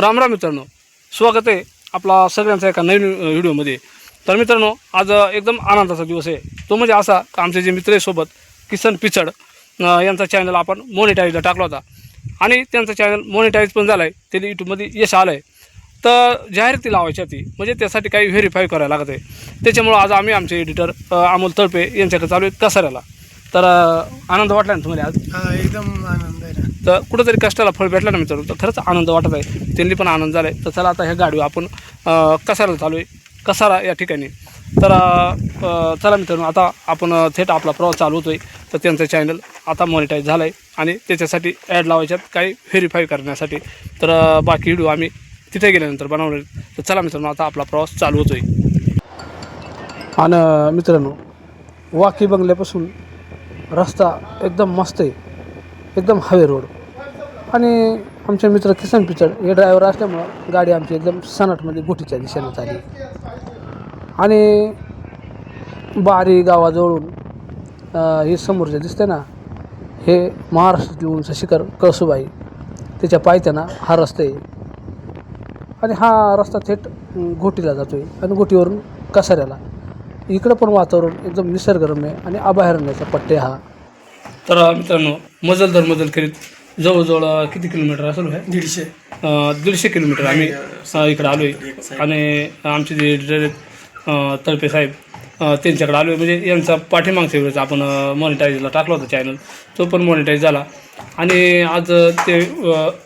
राम राम मित्रांनो. स्वागत आहे आपला सगळ्यांचा एका नवीन व्हिडिओमध्ये. तर मित्रांनो आज एकदम आनंदाचा दिवस आहे. तो म्हणजे असा का आमचे जे मित्र आहे सोबत किसन पिचड यांचा चॅनल आपण मोनिटाईजला टाकला होता. आणि त्यांचा चॅनल मोनिटाईज पण झाला आहे त्याला यूट्यूबमध्ये यश आलं आहे तर जाहिराती लावायची ती म्हणजे त्यासाठी काही व्हेरीफाय करायला लागत आहे. त्याच्यामुळं आज आम्ही आमचे एडिटर अमोल तळपे यांच्याकडे चालू आहेत कसाऱ्याला. तर आनंद वाटला ना तुम्हाला आज? एकदम आनंद. तर कुठंतरी कष्टाला फळ भेटलं ना मित्रांनो तर खरंच आनंद वाटत आहे. त्यांनी पण आनंद झाला आहे तर चला आता ह्या गाडीवर आपण कसायला चालू आहे? कसारा या ठिकाणी? तर चला मित्रांनो आता आपण थेट आपला प्रवास चालू होतो आहे तर त्यांचं चॅनल आता मॉनिटाईज झालं आहे आणि त्याच्यासाठी ॲड लावायच्यात काही व्हेरीफाय करण्यासाठी. तर बाकी व्हिडिओ आम्ही तिथे गेल्यानंतर बनवले तर चला मित्रांनो आता आपला प्रवास चालू होतो आहे आणि मित्रांनो वाकी बंगल्यापासून रस्ता एकदम मस्त आहे. एकदम हवे रोड आणि आमचे मित्र किसन पिचड हे ड्रायव्हर असल्यामुळं गाडी आमची एकदम सनाटमध्ये गोटीच्या दिशेनं चालली. आणि बारी गावाजवळून हे समोर जे दिसते ना हे महाराष्ट्रातील उंच शिखर कळसुबाई त्याच्या पायथ्याना हा रस्ता आहे. आणि हा रस्ता थेट घोटीला जातो आहे आणि घोटीवरून कसाऱ्याला. इकडं पण वातावरण एकदम निसर्गरम्य आणि अभयारण्याचा पट्टे हा. तर मित्रांनो मजल दर मजल करीत जवळजवळ किती किलोमीटर असेल हे? दीडशे. दीडशे किलोमीटर. आम्ही इकडे आलो आहे. आणि आमचे जे अं, तळपे साहेब त्यांच्याकडे आलो आहे. म्हणजे यांचा पाठीमागच्या वेळेस आपण मॉनिटाईजला टाकला होता चॅनल तो पण मॉनिटाईज झाला. आणि आज ते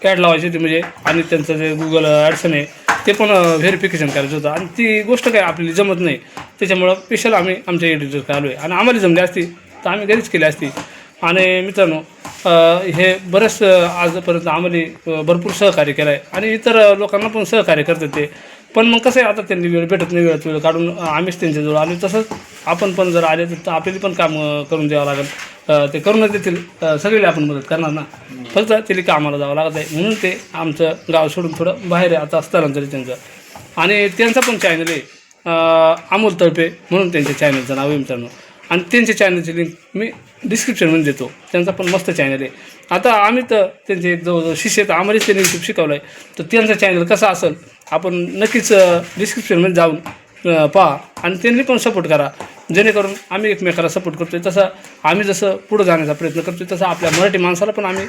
ॲड लावायचे होते. म्हणजे आणि त्यांचं जे गुगल ॲडसन आहे ते पण व्हेरिफिकेशन करायचं होतं. आणि ती गोष्ट काय आपल्याला जमत नाही. त्याच्यामुळं स्पेशल आम्ही आमच्या एडिटरकडे आलो आहे. आणि आम्हाला जमली असती तर आम्ही घरीच केली असती. आणि मित्रांनो हे बरेच आजपर्यंत आम्हाला भरपूर सहकार्य केलं आहे आणि इतर लोकांना पण सहकार्य करतात ते. पण मग कसं आहे आता त्यांनी वेळ भेटत नाही वेळात वेळ काढून आम्हीच त्यांच्याजवळ आलो. तसंच आपण पण जर आले तर आपल्याला पण काम करून द्यावं लागेल. ते करूनच देतील. सगळीला आपण मदत करणार ना. फक्त त्याला कामाला जावं लागत आहे. म्हणून ते आमचं गाव सोडून थोडं बाहेर आहे आता स्थलांतरित त्यांचं. आणि त्यांचं पण चॅनल आहे अमोल तळपे म्हणून त्यांच्या चॅनलचं नाव आहे मित्रांनो. आणि त्यांच्या चॅनलची लिंक मी डिस्क्रिप्शनमध्ये देतो. त्यांचा पण मस्त चॅनल आहे. आता आम्ही तर त्यांचे एक जवळजवळ शिष्य तर आम्हालाच त्यांनी यूट्यूब शिकवलं आहे तर त्यांचा चॅनल कसा असेल आपण नक्कीच डिस्क्रिप्शनमध्ये जाऊन पहा. आणि त्यांनी पण सपोर्ट करा. जेणेकरून आम्ही एकमेकाला सपोर्ट करतो आहे तसं आम्ही जसं पुढं जाण्याचा प्रयत्न करतो आहे तसं आपल्या मराठी माणसाला पण आम्ही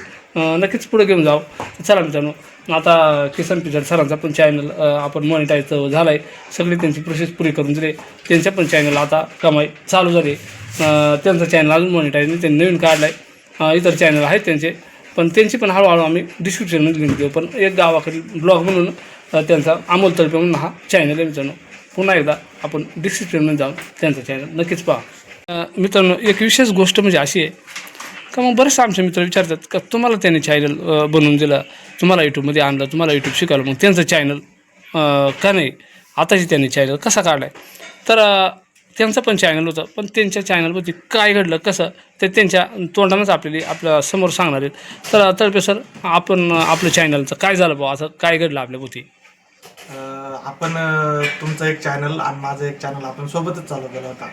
नक्कीच पुढे घेऊन जाऊ. चला मित्रांनो आता किसन पिझर सरांचा पण चॅनल आपण मॉनिटाईज झाला आहे सगळी त्यांची प्रोसेस पुरी करून दिली. त्यांच्या पण चॅनल आता कमाई चालू झाली. त्यांचा त्यांचं चॅनल अजून मॉनिटाईज नाही त्यांनी नवीन काढलं आहे इतर चॅनल आहेत त्यांचे. पण त्यांची पण हळूहळू आम्ही डिस्क्रिप्शनमध्ये लिंक देऊ. पण एक गावाकडील ब्लॉग म्हणून त्यांचा अमोल तळपे म्हणून हा चॅनल आहे मित्रांनो. पुन्हा एकदा आपण डिस्क्रिप्शनमध्ये जाऊन त्यांचं चॅनल नक्कीच पहा. मित्रांनो एक विशेष गोष्ट म्हणजे अशी आहे का मग बरेचसे आमचे मित्र विचारतात का तुम्हाला त्यांनी चॅनल बनवून दिलं तुम्हाला यूट्यूबमध्ये आणलं तुम्हाला यूट्यूब शिकवलं मग त्यांचं चॅनल का नाही? आताची त्यांनी चॅनल कसा काढला आहे तर त्यांचं पण चॅनल होतं पण त्यांच्या चॅनलवरती काय घडलं कसं? ते त्यांच्या तोंडानंच आपल्याला आपल्यासमोर सांगणार आहेत. तर तळपे सर आपण आपलं चॅनलचं काय झालं बुवा? असं काय घडलं आपल्याभोवती? अं, आपण तुमचं एक चॅनल आणि माझं एक चॅनल आपण सोबतच चालू केला होता.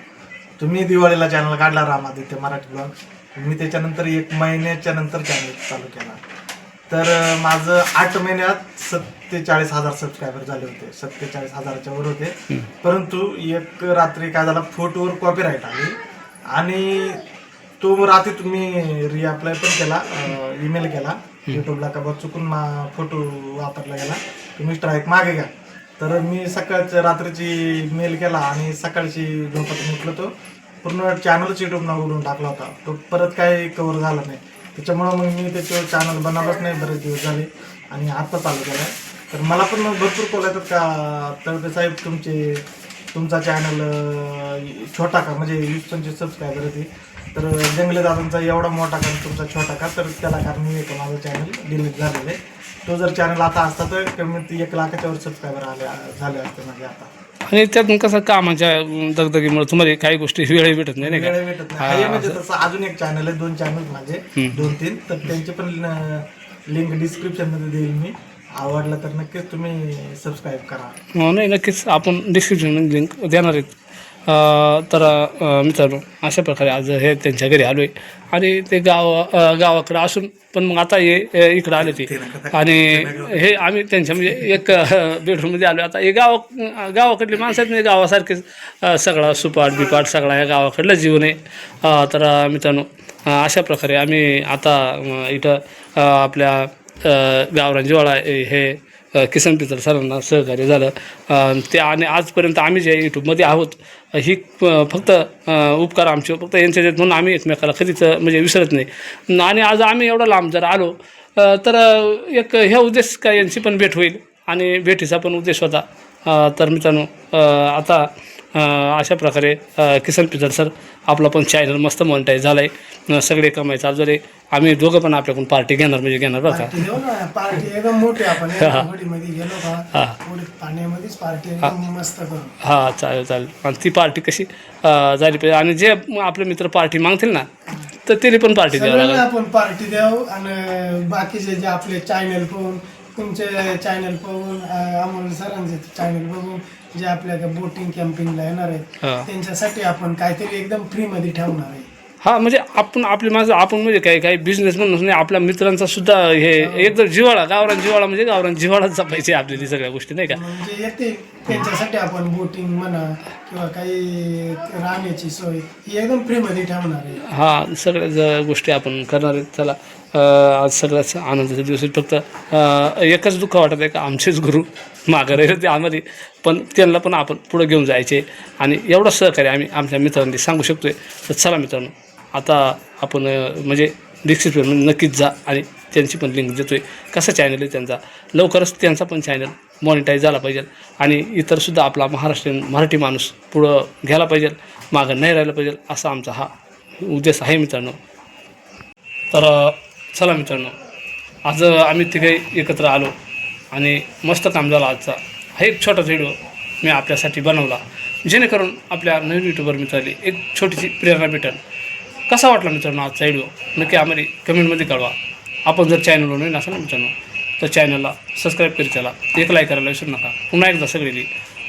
तुम्ही दिवाळीला चॅनल काढला रामादित्य मराठी ब्लॉग मी त्याच्यानंतर एक महिन्याच्या नंतर चॅनल चालू केला. तर माझं आठ महिन्यात सत्तेचाळीस हजार सबस्क्रायबर झाले होते. सत्तेचाळीस हजाराच्या वर होते. परंतु एक रात्री काय झाला फोटोवर कॉपीराईट आली. आणि तो रात्री तुम्ही रिअप्लाय पण केला ईमेल केला. युट्यूबला का बा चुकून मा फोटो वापरला गेला. तुम्ही स्ट्राईक मागे घ्या. तर मी सकाळच्या रात्रीची मेल केला आणि सकाळची झोपातून उठलो तो. पूर्ण चॅनलच युट्यूब उघडून टाकला होता. तो परत काही कव्हर झाला नाही. त्याच्यामुळं मग मी त्याच्यावर चॅनल बनवलंच नाही. बरेच दिवस झाले आणि आता चालू केलं तर मला पण मग भरपूर कॉल येतात का? तळपे साहेब तुमचे तुमचा चॅनल छोटा का? म्हणजे वीस पंचवीस सबस्क्रायबर होती तर जंगले दादांचा एवढा मोठा का तुमचा छोटा का? तर त्याला कारण मी एक माझं चॅनल डिलीट झालेलं आहे. तो जर चॅनल आता असता तर कमीत एक लाखाच्या वर सबस्क्रायबर आले झाले असते माझे आता. आणि त्यातून कसं कामाच्या दगदगीमुळे तुम्हाला काही गोष्टी वेळ भेटत नाही नाही का? वेळ भेटत नाही. आहे म्हणजे तसं अजून एक चॅनल आहे दोन चॅनल माझे दोन तीन. तर त्यांचे पण लिंक डिस्क्रिप्शनमध्ये देईल मी. आवडलं तर नक्कीच तुम्ही सबस्क्राईब करा. हो, नाही नक्कीच. आपण डिस्क्रिप्शनमध्ये लिंक देणार आहेत. तर मित्रांनो अशा प्रकारे आज हे त्यांच्या घरी आलो आहे आणि ते गाव गावाकडे असून पण मग आता हे इकडं आले ते. आणि हे आम्ही त्यांच्या म्हणजे एक बेडरूममध्ये आलो आता हे गाव गावाकडली माणसं आहेत म्हणजे गावासारखेच. सगळा सुपाट बिपाट सगळा या गावाकडलं जीवन आहे. तर मित्रांनो अशा प्रकारे आम्ही आता इथं आपल्या अ, गावरान जिवाळा हे किसन पितर सरांना सहकार्य झालं. ते आणि आजपर्यंत आम्ही जे यूट्यूबमध्ये आहोत ही फक्त उपकार आमचे फक्त यांच्या म्हणून आम्ही एकमेकाला कधीच म्हणजे विसरत नाही. आणि आज आम्ही एवढा लांब जर आलो तर एक ह्या उद्देश काय यांची पण भेट होईल आणि भेटीचा पण उद्देश होता. तर मित्रांनो आता अशा प्रकारे किसन पितर सर आपला पण चॅनल मस्त मॉनिटाईज झाला आहे सगळे कमाई चालू झाले आम्ही दोघं पण आपल्याकडून पार्टी घेणार म्हणजे घेणार बरं का? पार्टी एकदम मोठी आपण. हा. हां. चालेल चालेल. आणि ती पार्टी कशी झाली पाहिजे. आणि जे आपले मित्र पार्टी मागतील ना तर त्याने पण पार्टी द्यावं आपण पार्टी द्याव आणि बाकीचे जे आपले चॅनल पाहून तुमचे चॅनल पाहून अं, अमोल सरांचे चॅनल बघून जे आपल्या बोटिंग कॅम्पिंगला येणार आहेत त्यांच्यासाठी आपण काहीतरी एकदम फ्री मध्ये ठेवणार आहे. हा म्हणजे आपण आपली माणसं आपण म्हणजे काही काही बिझनेस म्हणून नाही आपल्या मित्रांचा सुद्धा हे एकदम जिवाळा गावरान जिवाळा म्हणजे गावरान जिवाळाच जपायचे आपली सगळ्या गोष्टी नाही का? म्हणजे येते त्यांच्यासाठी आपण बोटिंग म्हणा किंवा काही राहण्याची सोय ही एकदम फ्री मध्ये ठेवणार आहे. हा सगळ्याच अ, गोष्टी आपण करणार आहेत चला अ, आज सगळ्याच आनंदाचा दिवस आहे. फक्त एकच दुःख वाटत आहे का आमचेच गुरु मागं राहिले ते आम्हाला. पण त्यांना पण आपण पुढं घेऊन जायचे आणि एवढं सहकार्य आम्ही आमच्या मित्रांनी सांगू शकतोय. तर चला मित्रांनो आता आपण म्हणजे दीक्षित म्हणजे नक्कीच जा आणि त्यांची पण लिंक देतो आहे कसा चॅनल आहे त्यांचा? लवकरच त्यांचा पण चॅनल मॉनिटाईज झाला पाहिजे आणि इतरसुद्धा आपला महाराष्ट्रीयन मराठी माणूस पुढं घ्यायला पाहिजे मागं नाही राहिलं पाहिजे असा आमचा हा उद्देश आहे मित्रांनो. तर चला मित्रांनो आज आम्ही तिघे एकत्र आलो आणि मस्त काम झालं आजचा. हा एक छोटा व्हिडिओ मी आपल्यासाठी बनवला जेणेकरून आपल्या नवीन युट्यूबर मित्रांनी एक छोटीशी प्रेरणा भेटेल. कसा वाटला मित्रांनो आजचा व्हिडिओ नक्की आम्हाला कमेंटमध्ये कळवा. आपण जर चॅनलवर नवीन असाल ना मित्रांनो तर चॅनलला सबस्क्राईब करीत चला एक लाईक करायला विसरू नका. पुन्हा एकदा सगळी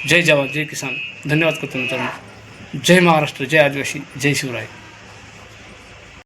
जय जवान जय किसान. धन्यवाद करतो मित्रांनो. जय महाराष्ट्र जय आदिवासी जय शिवराय.